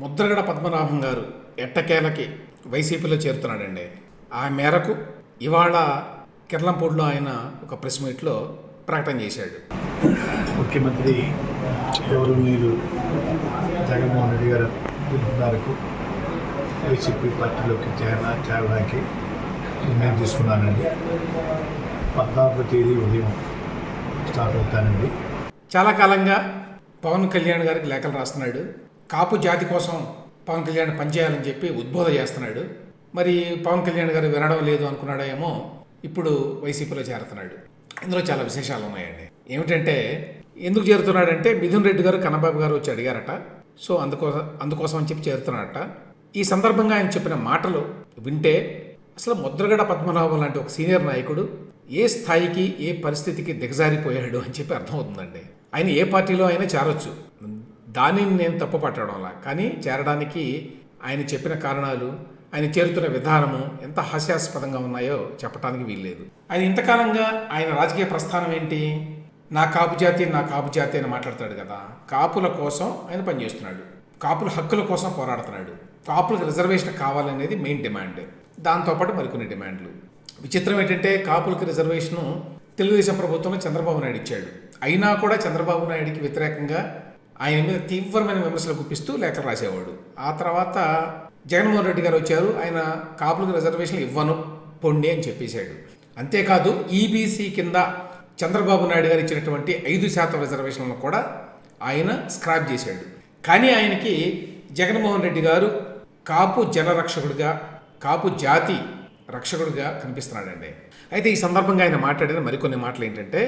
ముద్రగడ పద్మనాభం గారు ఎట్టకేలకి వైసీపీలో చేరుతున్నాడండి. ఆ మేరకు ఇవాళ కిర్లంపూడిలో ఆయన ఒక ప్రెస్ మీట్లో ప్రకటన చేశాడు. ముఖ్యమంత్రి గౌరవనీయులు జగన్మోహన్ రెడ్డి గారు మేరకు వైసీపీ పార్టీలోకి చేర చేరడానికి నిర్ణయం తీసుకున్నానండి. పద్నాలుగో తేదీ ఉదయం స్టార్ట్ అవుతానండి. చాలా కాలంగా పవన్ కళ్యాణ్ గారికి లేఖలు రాస్తున్నాడు. కాపు జాతి కోసం పవన్ కళ్యాణ్ పనిచేయాలని చెప్పి ఉద్బోధ చేస్తున్నాడు. మరి పవన్ కళ్యాణ్ గారు వినడం లేదు అనుకున్నాడేమో ఇప్పుడు వైసీపీలో చేరుతున్నాడు. ఇందులో చాలా విశేషాలు ఉన్నాయండి. ఏమిటంటే ఎందుకు చేరుతున్నాడంటే మిథున్ రెడ్డి గారు కన్నబాబు గారు వచ్చి అడిగారట. సో అందుకోసం అందుకోసం అని చెప్పి చేరుతున్నాడట ఈ సందర్భంగా ఆయన చెప్పిన మాటలు వింటే అసలు ముద్రగడ పద్మనాభం లాంటి ఒక సీనియర్ నాయకుడు ఏ స్థాయికి ఏ పరిస్థితికి దిగజారిపోయాడు అని చెప్పి అర్థమవుతుందండి. ఆయన ఏ పార్టీలో అయినా చేరొచ్చు. దానిని నేను తప్పు పట్టడంలా కానీ చేరడానికి ఆయన చెప్పిన కారణాలు ఆయన చేరుతున్న విధానము ఎంత హాస్యాస్పదంగా ఉన్నాయో చెప్పడానికి వీల్లేదు. ఆయన ఇంతకాలంగా ఆయన రాజకీయ ప్రస్థానం ఏంటి? నా కాపు జాతి నా కాపు జాతి అని మాట్లాడతాడు కదా. కాపుల కోసం ఆయన పనిచేస్తున్నాడు. కాపుల హక్కుల కోసం పోరాడుతున్నాడు. కాపులకు రిజర్వేషన్ కావాలనేది మెయిన్ డిమాండ్ దాంతోపాటు మరికొన్ని డిమాండ్లు విచిత్రం ఏంటంటే కాపులకు రిజర్వేషను తెలుగుదేశం ప్రభుత్వంలో చంద్రబాబు నాయుడు ఇచ్చాడు. అయినా కూడా చంద్రబాబు నాయుడికి వ్యతిరేకంగా ఆయన మీద తీవ్రమైన విమర్శలు గుప్పిస్తూ లేఖలు రాసేవాడు. ఆ తర్వాత జగన్మోహన్ రెడ్డి గారు వచ్చారు. ఆయన కాపులకు రిజర్వేషన్లు ఇవ్వను పొండి అని చెప్పేశాడు. అంతేకాదు ఈబీసీ కింద చంద్రబాబు నాయుడు గారు ఇచ్చినటువంటి ఐదు శాతం రిజర్వేషన్లను కూడా ఆయన స్క్రాప్ చేశాడు. కానీ ఆయనకి జగన్మోహన్ రెడ్డి గారు కాపు జనరక్షకుడిగా కాపు జాతి రక్షకుడిగా కనిపిస్తున్నాడండి. అయితే ఈ సందర్భంగా ఆయన మాట్లాడిన మరికొన్ని మాటలు ఏంటంటే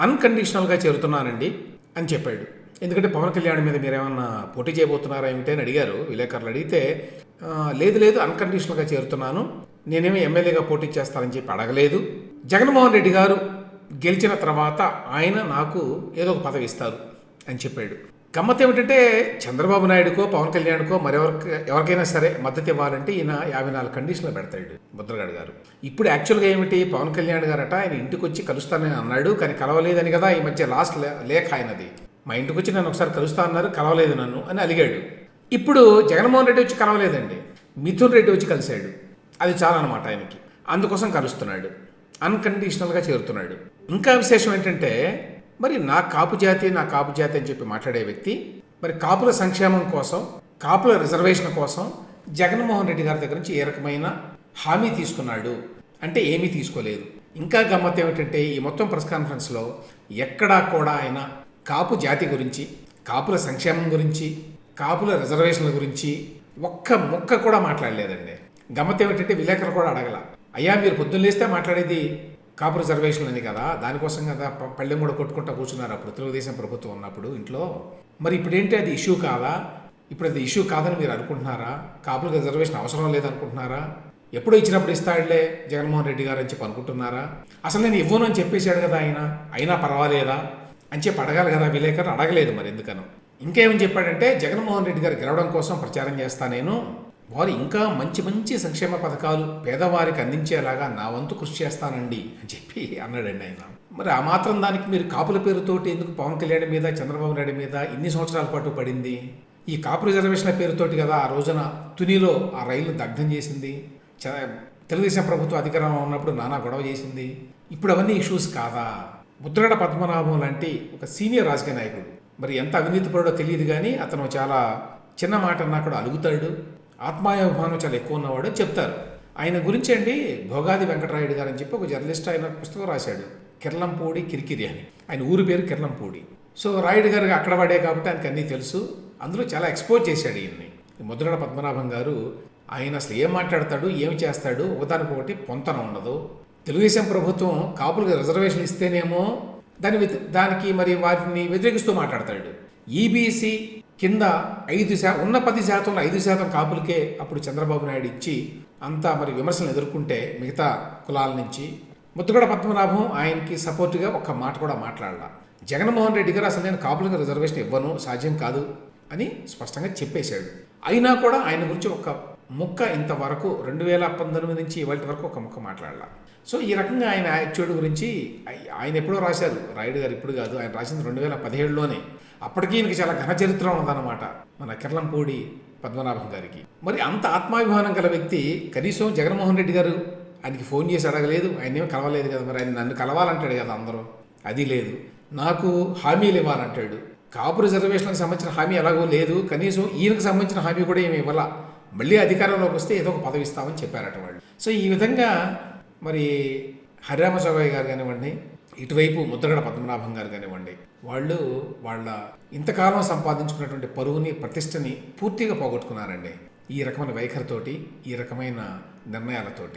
అన్కండిషనల్గా చేరుతున్నానండి అని చెప్పాడు. ఎందుకంటే పవన్ కళ్యాణ్ మీద మీరేమన్నా పోటీ చేయబోతున్నారా ఏమిటి అని అడిగారు విలేకరులు అడిగితే లేదు లేదు అన్కండిషనల్గా చేరుతున్నాను. నేనేమి ఎమ్మెల్యేగా పోటీ చేస్తానని చెప్పి అడగలేదు. జగన్మోహన్ రెడ్డి గారు గెలిచిన తర్వాత ఆయన నాకు ఏదో ఒక పదవి ఇస్తారు అని చెప్పాడు. గమ్మత్ ఏమిటంటే చంద్రబాబు నాయుడుకో పవన్ కళ్యాణ్కో మరెవరికి ఎవరికైనా సరే మద్దతు ఇవ్వాలంటే ఈయన యాభై నాలుగు కండిషన్లు పెడతాడు ముద్రగాడు గారు. ఇప్పుడు యాక్చువల్గా ఏమిటి పవన్ కళ్యాణ్ గారట ఆయన ఇంటికి వచ్చి కలుస్తానని అన్నాడు కానీ కలవలేదని కదా ఈ మధ్య లాస్ట్ లే- లేఖ ఆయనది. మా ఇంటికి వచ్చి నన్ను ఒకసారి కలుస్తా అన్నారు కలవలేదు నన్ను అని అలిగాడు. ఇప్పుడు జగన్మోహన్ రెడ్డి వచ్చి కలవలేదండి. మిథున్ రెడ్డి వచ్చి కలిశాడు. అది చాలా అనమాట ఆయనకి. అందుకోసం కలుస్తున్నాడు. అన్కండిషనల్గా చేరుతున్నాడు. ఇంకా విశేషం ఏంటంటే మరి నా కాపు జాతి నా కాపు జాతి అని చెప్పి మాట్లాడే వ్యక్తి మరి కాపుల సంక్షేమం కోసం కాపుల రిజర్వేషన్ కోసం జగన్మోహన్ రెడ్డి గారి దగ్గర నుంచి ఏ రకమైన హామీ తీసుకున్నాడు? అంటే ఏమీ తీసుకోలేదు. ఇంకా గమ్మత్ ఏమిటంటే ఈ మొత్తం ప్రెస్ కాన్ఫరెన్స్లో ఎక్కడా కూడా ఆయన కాపు జాతి గురించి కాపుల సంక్షేమం గురించి కాపుల రిజర్వేషన్ల గురించి ఒక్క ముక్క కూడా మాట్లాడలేదండి. గమ్మత్ ఏమిటంటే విలేకరులు కూడా అడగల. అయ్యా మీరు పొద్దున్న లేస్తే మాట్లాడేది కాపు రిజర్వేషన్లు అని కదా దానికోసం కదా పళ్ళెం కూడా కొట్టుకుంటా కూర్చున్నారు అప్పుడు తెలుగుదేశం ప్రభుత్వం ఉన్నప్పుడు ఇంట్లో. మరి ఇప్పుడు ఏంటి అది ఇష్యూ కాదా? ఇప్పుడు అది ఇష్యూ కాదని మీరు అనుకుంటున్నారా? కాపులకు రిజర్వేషన్ అవసరం లేదనుకుంటున్నారా? ఎప్పుడు ఇచ్చినప్పుడు ఇస్తాడులే జగన్మోహన్ రెడ్డి గారు అని చెప్పి అనుకుంటున్నారా? అసలు నేను ఇవ్వను అని చెప్పేశాడు కదా ఆయన. అయినా పర్వాలేదా? అని చెప్పి అడగాలి కదా విలేకరులు అడగలేదు మరి ఎందుకనో. ఇంకేమని చెప్పాడంటే జగన్మోహన్ రెడ్డి గారు గెలవడం కోసం ప్రచారం చేస్తా నేను. వారు ఇంకా మంచి మంచి సంక్షేమ పథకాలు పేదవారికి అందించేలాగా నా వంతు కృషి చేస్తానండి అని చెప్పి అన్నాడండి ఆయన. మరి ఆ మాత్రం దానికి మీరు కాపుల పేరుతోటి ఎందుకు పవన్ కళ్యాణ్ మీద చంద్రబాబు నాయుడు మీద ఇన్ని సంవత్సరాల పాటు పడింది? ఈ కాపు రిజర్వేషన్ల పేరుతోటి కదా ఆ రోజున తునిలో ఆ రైలు దగ్ధం చేసింది. తెలుగుదేశం ప్రభుత్వం అధికారంలో ఉన్నప్పుడు నానా గొడవ చేసింది. ఇప్పుడు అవన్నీ ఇష్యూస్ కాదా? ముద్రగడ పద్మనాభం లాంటి ఒక సీనియర్ రాజకీయ నాయకుడు. మరి ఎంత అవినీతిపరుడో తెలియదు కానీ అతను చాలా చిన్న మాట అన్నా కూడా అలుగుతాడు. ఆత్మాభిమానం చాలా ఎక్కువ ఉన్నవాడు చెప్తారు. ఆయన గురించి అండి భోగాది వెంకటరాయుడు గారు అని చెప్పి ఒక జర్నలిస్ట్ ఆయన పుస్తకం రాశాడు. కిర్లంపూడి కిరికిరి అని. ఆయన ఊరి పేరు కిర్లంపూడి. సో రాయుడు గారు అక్కడ పడే కాబట్టి ఆయనకు అన్నీ తెలుసు. అందులో చాలా ఎక్స్పోజ్ చేశాడు ఈయన్ని. ముద్రగడ పద్మనాభం గారు ఆయన అసలు ఏం మాట్లాడతాడు ఏం చేస్తాడు? ఒకదానికొకటి పొంతన ఉండదు. తెలుగుదేశం ప్రభుత్వం కాపులకు రిజర్వేషన్ ఇస్తేనేమో దాని దానికి మరి వాటిని వ్యతిరేకిస్తూ మాట్లాడతాడు. ఈబీసీ కింద ఐదు శా ఉన్న పది శాతంలో ఐదు శాతం కాపులకే అప్పుడు చంద్రబాబు నాయుడు ఇచ్చి అంతా మరి విమర్శలు ఎదుర్కొంటే మిగతా కులాల నుంచి ముద్దుగడ పద్మనాభం ఆయనకి సపోర్ట్గా ఒక్క మాట కూడా మాట్లాడాల. జగన్మోహన్ రెడ్డి గారు అసలు నేను కాపులకు రిజర్వేషన్ ఇవ్వను సాధ్యం కాదు అని స్పష్టంగా చెప్పేశాడు. అయినా కూడా ఆయన గురించి ఒక ముక్క ఇంతవరకు రెండు వేల పంతొమ్మిది నుంచి ఇవాళ వరకు ఒక ముక్క మాట్లాడాల. సో ఈ రకంగా ఆయన యాక్చువల్ గురించి ఆయన ఎప్పుడో రాశారు. రాయుడు గారు ఇప్పుడు కాదు ఆయన రాసింది రెండు వేల పదిహేడులోనే. అప్పటికీ ఈయనకి చాలా ఘన చరిత్ర ఉందన్నమాట మన కిర్లంపూడి పద్మనాభం గారికి. మరి అంత ఆత్మాభిమానం గల వ్యక్తి కనీసం జగన్మోహన్ రెడ్డి గారు ఆయనకి ఫోన్ చేసి అడగలేదు ఆయన ఏమీ కలవలేదు కదా మరి ఆయన నన్ను కలవాలంటాడు కదా అందరూ. అది లేదు. నాకు హామీలు ఇవ్వాలంటాడు. కాపు రిజర్వేషన్కి సంబంధించిన హామీ ఎలాగో లేదు. కనీసం ఈయనకు సంబంధించిన హామీ కూడా ఏమి ఇవ్వాల? మళ్ళీ అధికారంలోకి వస్తే ఏదో ఒక పదవి ఇస్తామని చెప్పారట వాళ్ళు. సో ఈ విధంగా మరి హరిరామ గారు కానివ్వండి ఇటువైపు ముద్రగడ పద్మనాభం గారు కానివ్వండి వాళ్ళు వాళ్ళ ఇంతకాలం సంపాదించుకున్నటువంటి పరువుని ప్రతిష్టని పూర్తిగా పోగొట్టుకున్నారండి ఈ రకమైన వైఖరితోటి ఈ రకమైన నిర్ణయాలతోటి.